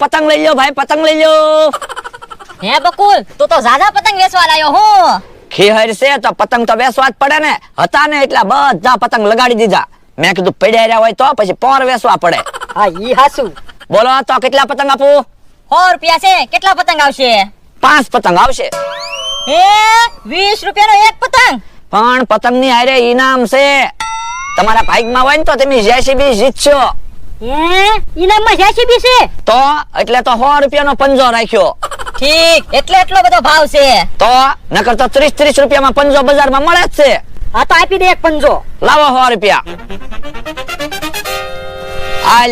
પતંગ લઈ લ્યો ભાઈ પતંગ લઈ લ્યો. હે બકુલ તું તો ઝાઝા પતંગ વેચવા લાયો હું. ખીહર છે તો પતંગ તો વેસવા જ પડે ને. હતા ને એટલા બધા પતંગ લગાડી દીધા. મેં કીધું પડ્યા રહ્યા હોય તો પછી પોર વેસવા પડે. હા ઈ હાસુ બોલો તો કેટલા પતંગ આપું? સો રૂપિયા છે. કેટલા પતંગ આવશે? પાંચ પતંગ આવશે. હે વીસ રૂપિયાનો એક પતંગ? પણ પતંગની હારે ઈનામ છે. તમારા ભાગમાં હોય ને તો તમે જેસીબી જીતશો. હે? ઇનામમાં જેસીબી છે? તો એટલે તો સો રૂપિયાનો પંજો રાખ્યો. ઠીક એટલે એટલો બધો ભાવ છે. તો નકર તો ત્રીસ ત્રીસ રૂપિયામાં પંજો બજારમાં મળે જ છે. હા તો આપી દે એક પંજો. લાવો સો રૂપિયા. આ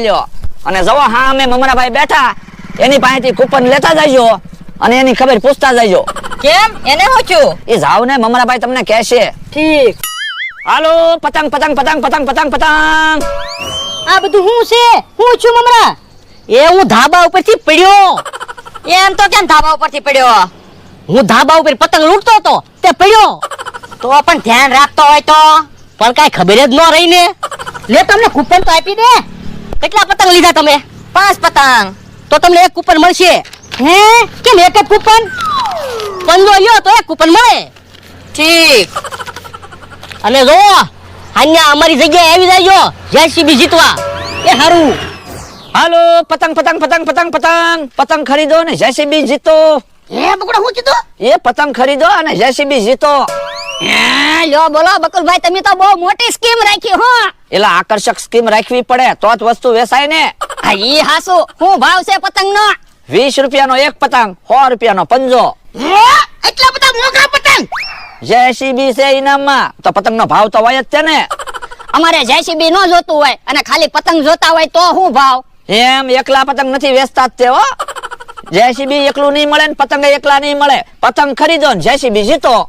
અને જવો હા અમે મમરાભાઈ બેઠા. એની પાસેથી કૂપન લેતા જજો અને એની ખબર પૂછતા જજો. કેમ? એને હું એ જાવ ને મમરાભાઈ તમને કહેશે. ઠીક. હાલો પતંગ પતંગ પતંગ પતંગ પતંગ પતંગ. આ બધું હું છે? હું છું મમરા. એ હું ધાબા ઉપરથી પડ્યો. એમ તો કેમ ધાબા ઉપરથી પડ્યો? હું ધાબા ઉપર પતંગ લૂંટતો હતો, તે પડ્યો. તો પણ ધ્યાન રાખતો હોય તો? પણ કાઈ ખબર જ ન રહી ને. લે તમને કૂપન તો આપી દે. કેટલા પતંગ લીધા તમે? પાંચ પતંગ. તો તમને એક કૂપન મળશે. હે? કેમ એક જ કૂપન? પંજો લ્યો તો એક કૂપન મળે. ઠીક. અને જો અહીંયા અમારી જગ્યાએ આવી જાયજો જેસીબી જીતવા. એ હારું. હાલો પતંગ પતંગ પતંગ પતંગ પતંગ. પતંગ ખરીદો ને જેસીબી જીતો. એ બકડો હું જીતો? એ પતંગ ખરીદો અને જેસીબી જીતો. લ્યો બોલો બકુલભાઈ તમે તો બહુ મોટી સ્કીમ રાખી હો. એટલે આકર્ષક સ્કીમ રાખવી પડે તો જ વસ્તુ વેચાય ને. આ ઈ હાસુ. હું ભાવ છે પતંગ નો વીસ રૂપિયાનો એક પતંગ સો રૂપિયાનો પંજો. એટલા બધા મોંઘા પતંગ? જેસીબી છે ઇનામમાં તો પતંગનો ભાવ તો હોય જ છે ને. અમારે જેસીબી નો જોતું હોય અને ખાલી પતંગ જોતા હોય તો શું ભાવ? એમ એકલા પતંગ નથી વેચતા જ તે હો. જેસીબી એકલું નહીં મળે ને પતંગ એકલા નહીં મળે. પતંગ ખરીદો ને જેસીબી જીતો.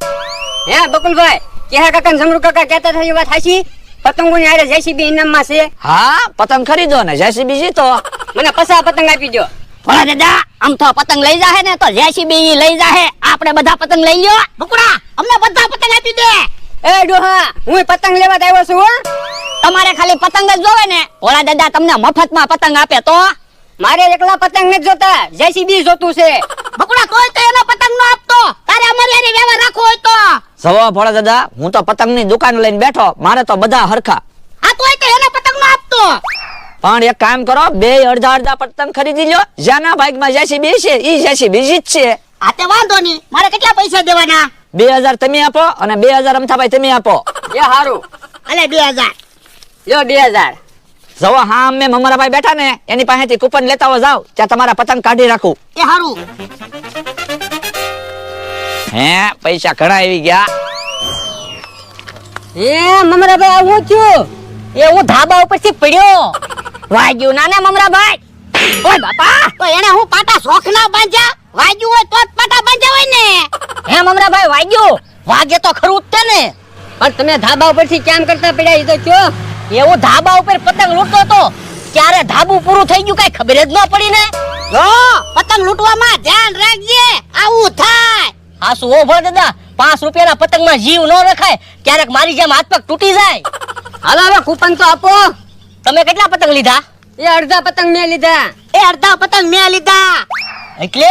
હે બકુલભાઈ કેહા કાકા ને જમરૂ કાકા કહેતા થઈ વાત હાચી? પતંગો ની આરે જેસીબી ઇનામમાં છે. હા પતંગ ખરીદો ને જેસીબી જીતો. મને પસા પતંગ આપી દો ભોળા દાદા આમ તો પતંગ લઈ જાહે ને તો જેસીબી લઈ જાહે. આપણે બધા પતંગ લઈ લ્યો. બકુડા અમને બધા પતંગ આપી દે. એ ડોહા હું પતંગ લેવા આવ્યો છું હો. તમારે ખાલી પતંગ જ જોવે ને. ભોળા દાદા તમને મફતમાં પતંગ આપે તો. મારે એકલા પતંગ નથી જોતા જેસીબી જોતું છે. બકુડા તોય તો એનો પતંગ નો આપતો. તારે અમારી હારે વ્યવહાર રાખવો હોય તો. જવો ભોળા દાદા હું તો પતંગની દુકાન લઈને બેઠો મારે તો બધા હરખા. આ તોય તો એનો પતંગ નો પણ એક કામ કરો બે અડધા અડધા પતંગ ખરીદી લ્યો જ્યાંના ભાગમાં જેસીબી છે ઈ જેસીબી જીતશે આ તે વાંધો નહીં. મારે કેટલા પૈસા દેવાના? બે હજાર તમે આપો અને બે હજાર અમથાભાઈ તમે આપો. એ સારું અલે બે હજાર. લ્યો બે હજાર. જવો હા અમે મમરાભાઈ બેઠા ને એની પાસેથી કૂપન લેતા હો જાવ ત્યાં તમારા પતંગ કાઢી રાખું. એ સારું હે પૈસા ઘણા આવી ગયા. એ મમરાભાઈ હું છું એ હું ધાબા ઉપરથી પડ્યો. વાગ્યું ના ને મમરાભાઈ? ઓય બાપા તો એને હું પાટા શોખ ના બાંધ્યા? વાગ્યું હોય તો જ પાટા બાંધ્યા હોય ને. હે મમરાભાઈ વાગ્યું? વાગે તો ખરું જ છે ને. પણ તમે ધાબા ઉપરથી કેમ કરતા પડ્યા એ તો કયો એવો ધાબા ઉપર પતંગ લૂંટતો હતો ક્યારે ધાબુ પૂરું થઈ ગયું કઈ ખબર જ ન પડી ને? જો પતંગ લૂંટવામાં ધ્યાન રાખજે આવું થાય. હા શું ભર દાદા પાંચ રૂપિયાના પતંગમાં જીવ ન રખાય ક્યારેક મારી જેમ હાથ પગ તૂટી જાય. હાલો હવે કૂપન તો આપો. તમે કેટલા પતંગ લીધા? એ અડધા પતંગ મેં લીધા. એ અડધા પતંગ મેં લીધા. એટલે?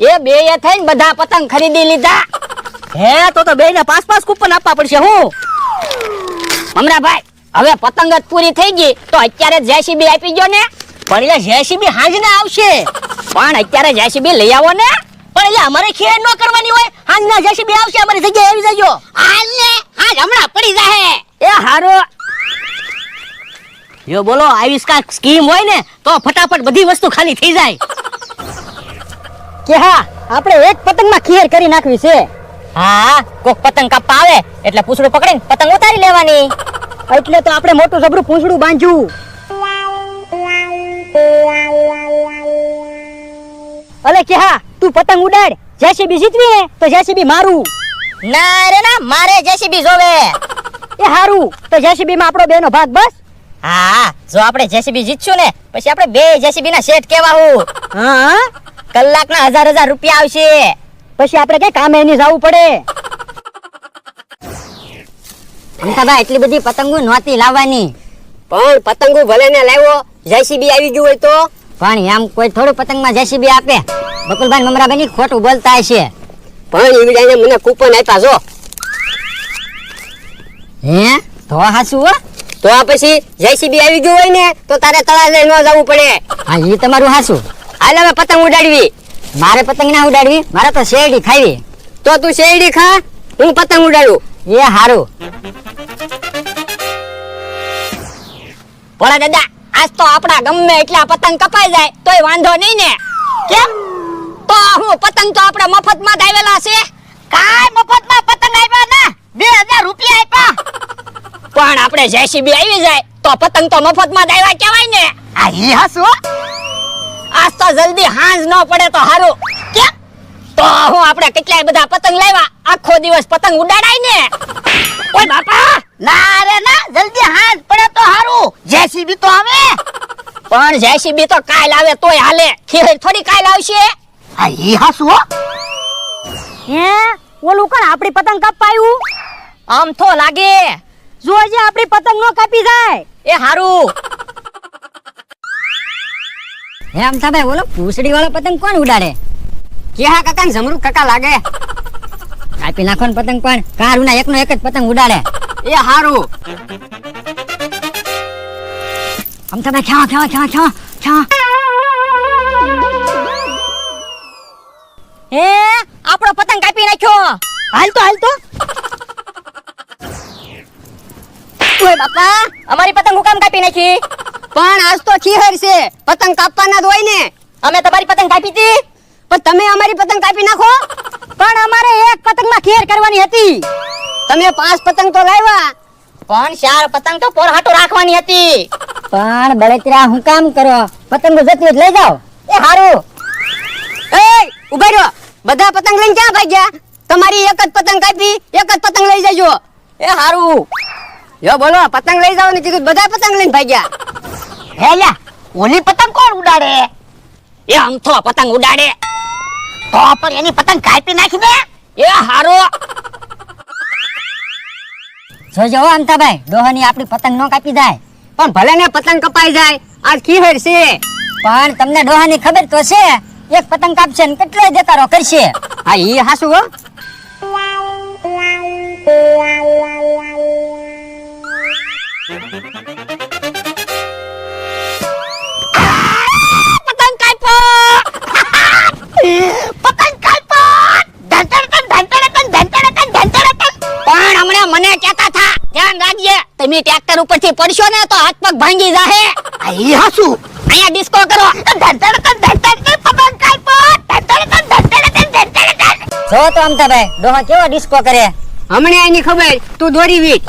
એ બે એ થઈને બધા પતંગ ખરીદી લીધા. હે તો તો બે ને પાંચ પાંચ કૂપન આપવા પડશે હું? મમરાભાઈ હવે પતંગ જ પૂરી થઈ ગઈ તો અત્યારે જેસીબી આપી ગયો ને. પણ એટલે જેસીબી હાંજને આવશે. પણ અત્યારે જેસીબી લઈ આવો ને. પણ એટલે અમારે ખેડ ન કરવાની હોય. હાંજ ના જેસીબી આવશે અમારી જગ્યાએ આવી જજો. હાલ ને હાજ હમણાં પડી જાહે. એ હારો જો બોલો આવિષ્કાર સ્કીમ હોય ને તો ફટાફટ બધી વસ્તુ ખાલી થઈ જાય. કે હા આપણે એક પતંગમાં ખેર કરી નાખવી છે. હા કોક પતંગ કાપવા આવે એટલે પૂછડું પકડીને પતંગ ઉતારી લેવાની. એટલે તો આપણે મોટું જબરું પૂંછડું બાંધ્યું. અલે કે હા તું પતંગ ઉડાડ જેસીબી જીતવી તો જેસીબી મારું. ના રે ના મારે જેસીબી જોવે. એ હારું તો જેસીબી માં આપણો બેનો ભાગ બસ. હા જો આપણે જેસીબી જીતશું ને પછી આપણે બે જેસીબી ના સેટ કેવા હું હા કલાકના હજાર હજાર રૂપિયા આવશે. પછી આપણે કઈ કામે એની જવું પડે. અંતાભાઈ એટલી બધી પતંગો નહોતી લાવવાની. પણ પતંગો ભલે ને લાવ્યો જેસીબી આવી ગયું હોય તો? પણ એમ કોઈ થોડું પતંગમાં જેસીબી આપે. બકુલભાઈ મમરાભાઈ ખોટું બોલતા હશે. પણ ઈવડાઈને મને કૂપન આપ્યા જો. હે? તો હાસું હો? તો આ પછી જેસીબી આવી ગયું હોય ને તો તારે તળાજે ન જવું પડે. હા એ તમારું હાસું હાલ હવે પતંગ ઉડાડવી. મારે પતંગ ના ઉડાડવી? મારે તો શેરડી ખાવી. તો તું શેરડી ખા હું પતંગ ઉડાડું. એ હારું. ભોળા દાદા આજ તો આપણા ગમે એટલા પતંગ કપાઈ જાય તોય વાંધો નહીં ને. કેમ? તો હું પતંગ તો આપણે મફતમાં જ આવેલા છે. કાય મફતમાં પતંગ આવ્યા ના? બે હજાર રૂપિયા પણ આપણે જેસીબી આવી જાય તો પતંગ તો મફતમાં જ કહેવાય ને. આ ઈ હસુ આજ તો જલ્દી હાંજ ન પડે તો હારું. કે? તો હું આપણે કેટલાય બધા પતંગ લાવ્યા આખો દિવસ પતંગ ઉડાડાય ને. ઓય બાપા! ના રે ના જલ્દી હાંજ પડે તો હારું. જેસીબી તો આવે. પણ જેસીબી તો કાલ આવે તોય હાલે. ખીર થોડી કાલ આવશે. આ ઈ હાસુ હે. ઓલું કોણ આપણી પતંગ કપાયું આમ તો લાગે. જોજે આપણી પતંગ નો કાપી જાય. એ હારું. હે અમતા ભાઈ બોલો પૂછડી વાળો પતંગ કોણ ઉડાડે? કેહા કાકા ને જમરૂ કાકા લાગે? કાપી નાખો ને પતંગ પણ કારુના એકનો એક જ પતંગ ઉડાડે. એ હારું. આમ તમે ખ્યા ખ્યા ખ્યા ખ્યા ખ્યા હે આપણો પતંગ કાપી નાખ્યો. હાલ તો હાલ તો ઓય બાપા. અમારી પતંગ હું કાપી નાખી. પણ આજ તો ખીહર છે. પતંગ કાપવાના જ હોય ને. અમે તમારી પતંગ કાપી હતી. પણ તમે અમારી પતંગ કાપી નાખો. પણ અમારે એક પતંગમાં ખેર કરવાની હતી. તમે પાંચ પતંગ તો લાવ્યા. પણ ચાર પતંગ તો પોર હાટુ રાખવાની હતી. પણ બળતરા હું કામ કરો? પતંગો જતી લઈ જાઓ. એ હારું. એ ઊભા રહ્યો બધા પતંગ લઈને ક્યાં ભાગ્યા? તમારી એક જ પતંગ કાપી એક જ પતંગ લઈ જજો. એ હારું. જો બોલો પતંગ લઈ જાવ ને કીધું બધા પતંગ લઈને ભાગ્યા. હેલા ઓલી પતંગ કોણ ઉડાડે? એ આમ પતંગ ઉડાડે. તો પણ એની પતંગ કાપી નાખી દે. એ હારો. જોજો હો અમતાભાઈ ડોહાની આપણી પતંગ નો કાપી જાય. પણ ભલે ને પતંગ કપાઈ જાય આજ ખીહર છે. પણ તમને ડોહાની ખબર તો છે એક પતંગ કાપશે ને કેટલો દેકારો કરશે. હા ઈ હાસુ હો. તમે ઉપરથી પડશો ને તો હાથ પગ ભાંગી જાહે આઈ હાસુ અહીંયા ડિસ્કો કરો પતંગ જો તો અમતાભાઈ ડોહા કેવો ડિસ્કો કરે હમણે એની ખબર તું દોરી વીટ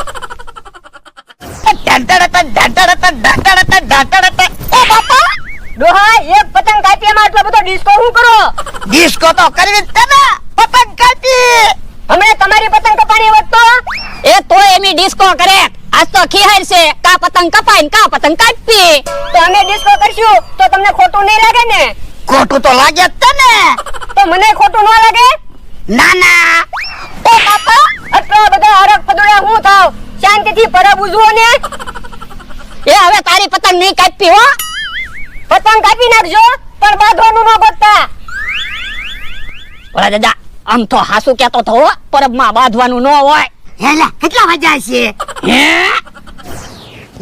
ધંતડતન ધંતડતન ધંતડતન ધંતડતન ઓ બાપા ડોહા એક પતંગ કાપી એમાં આટલો બધો ડિસ્કો શું કરો ડિસ્કો તો કરવી તમે પતંગ કાપી હમણે તમારી પતંગ કપાણી હોત તો એ તો એમી ડિસ્કો કરે તો ખીહર છે કા પતંગ કપાય કા પતંગ કાપી. તો અમે ડિસ્કો કરશું. તો તમને ખોટું નહીં લાગે ને? ખોટું તો લાગે જ તને. તો મને ખોટું ન લાગે? ના ના. ઓ બાપા આટલા બધા હરક ફદુડા હું થાવ? શાંતિથી પરબ ઉજવો ને. એ હવે તારી પતંગ નહીં કાપી હો. પતંગ કાપી નાખજો પણ બાંધવાનું ન ગોતતા ઓલા દાદા આમ તો હાસુ કેતો તો પરબમાં બાંધવાનું ન હોય. હેલા કેટલા વાગ્યા છે હે?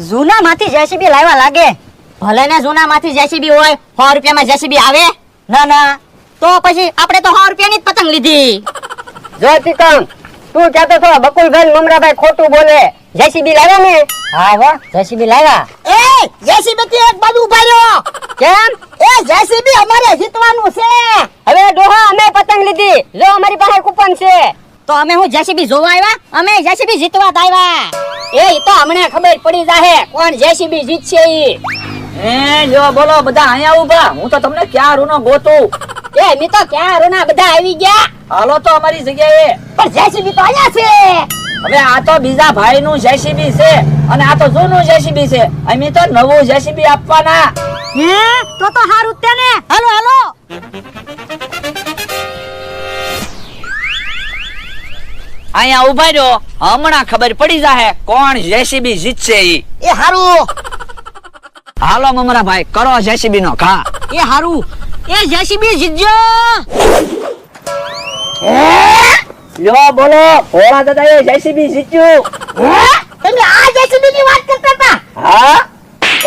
જૂના માંથી જેસીબી લાવવા લાગે. ભલે ને જૂના માંથી જેસીબી હોય સો રૂપિયામાં જેસીબી આવે? ના ના. તો પછી આપણે તો સો રૂપિયાની જ પતંગ લીધી. જો તીકમ તું કહેતો છો? બકુલભાઈ મમરાભાઈ ખોટું બોલે. જેસીબી લાવ્યા ને? હા હો. જેસીબી લાવ્યા. એ જેસીબી થી એક બાજુ ઊભા રહ્યો. કેમ? એ જેસીબી અમારે જીતવાનું છે. હવે ડોહા અમે પતંગ લીધી. લો અમારી પાસે કૂપન છે. તો અમે હું જેસીબી જોવા આવ્યા? અમે જેસીબી જીતવા આવ્યા. એ તો અમને ખબર પડી જાહે. કોણ જેસીબી જીતશે ઈ? એ જો બોલો બધા અહીંયા ઊભા હું તો તમને ક્યાં રૂનો ગોતું? એ મી તો ક્યાં રૂના બધા આવી ગયા? હાલો તો અમારી જગ્યાએ. પણ જેસીબી તો અહીંયા છે. હવે આ તો બીજા ભાઈ નું જેસીબી છે અને આ તો જૂનું જેસીબી છે. અમે તો નવું જેસીબી આપવાના. હે તો તો હારું જ અહીંયા ઊભા રહ્યો હમણાં ખબર પડી જાહે કોણ જેસીબી જીતશે ઈ. એ હારું. હાલો મમરા ભાઈ કરો જેસીબી નો ઘા. એ હારું. એ જેસીબી જીતજો. લ્યો બોલો. હોળા દાદા એ જેસીબી જીત્યું તમે આ જેસીબી ની વાત કરતા હતા. હા?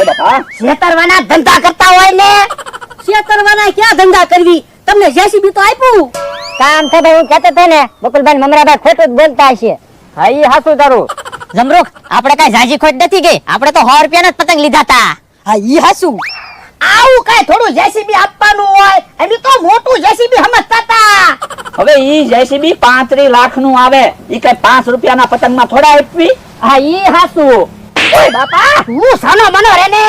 એ બાપા શેતરવાના ધંધા કરતા હોય ને? શેતરવાના ક્યાં ધંધા કરવી? તમને જેસીબી તો આપ્યું. કામ થાય ભાઈ હું કહેતો હતો ને બકુલભાઈ ને મમરાભાઈ ખોટું જ બોલતા હશે. હા ઈ હાસું તારું. જમરૂખ આપણે કઈ ઝાઝી ખોટ નથી ગઈ. આપણે તો સો રૂપિયાના જ પતંગ લીધા હતા. હા ઈ હાસુ આવું કઈ થોડું જેસીબી આપવાનું હોય એની તો મોટું જેસીબી સમજતા હતા. હવે ઈ જેસીબી પાંત્રી લાખનું આવે. ઈ કઈ પાંચ રૂપિયાના પતંગમાં થોડા આપવી? હા ઈ હાસુ ઓય બાપા હું સાનો મનો રે ને